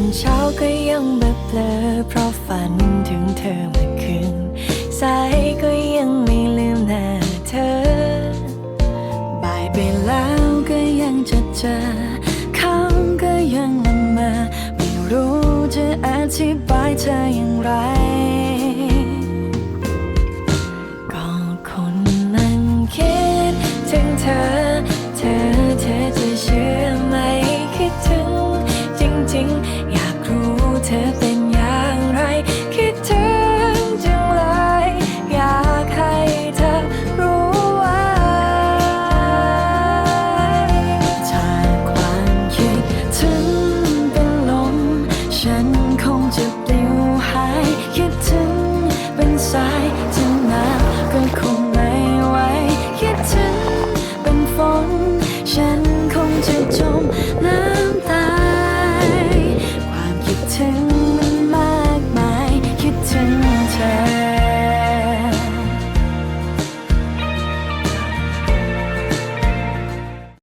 อนเช้าก็ยังเบลอเพราะฝันถึงเธอเมื่อคืนสายก็ยังไม่ลืมหน้าเธอ บ่ายไปแล้วก็ยังจะเจอคำก็ยังละมา ไม่รู้จะอธิบายเธออย่างไรก็คนนั้นคิดถึงเธอเธอ คงจะปลิวหาย